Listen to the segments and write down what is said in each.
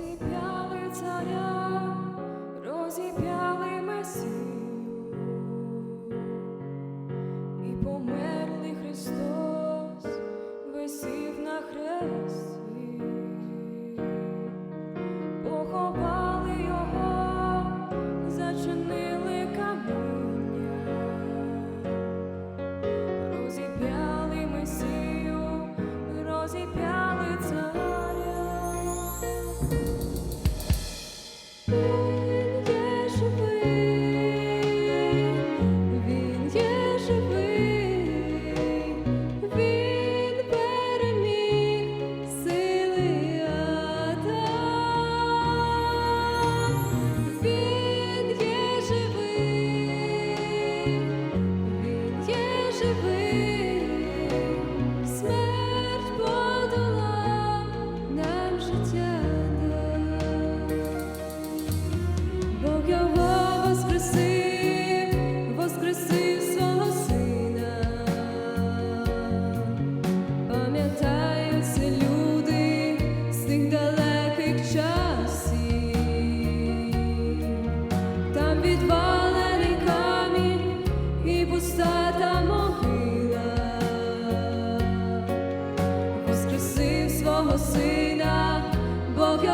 розіп'яли царя, розіп'яли Месію і помили. часі, там відвалений камінь і пуста та могила, воскресив свого сина, Бог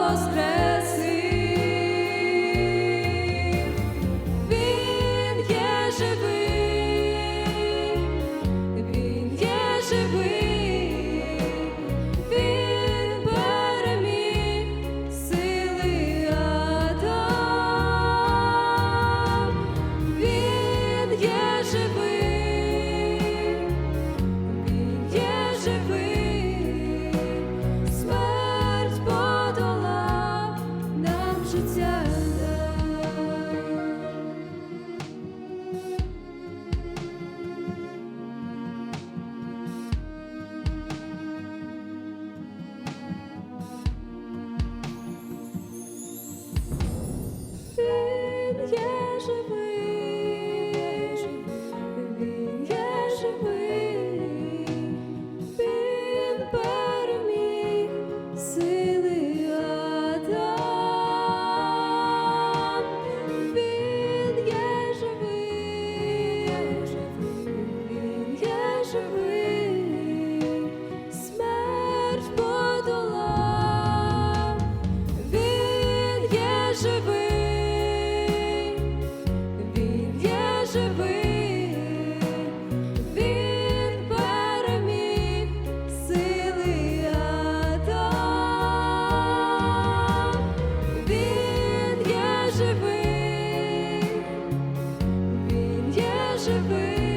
воскресив. Він є живий. Він Живи він переміг сили ата, він живий, він є живий.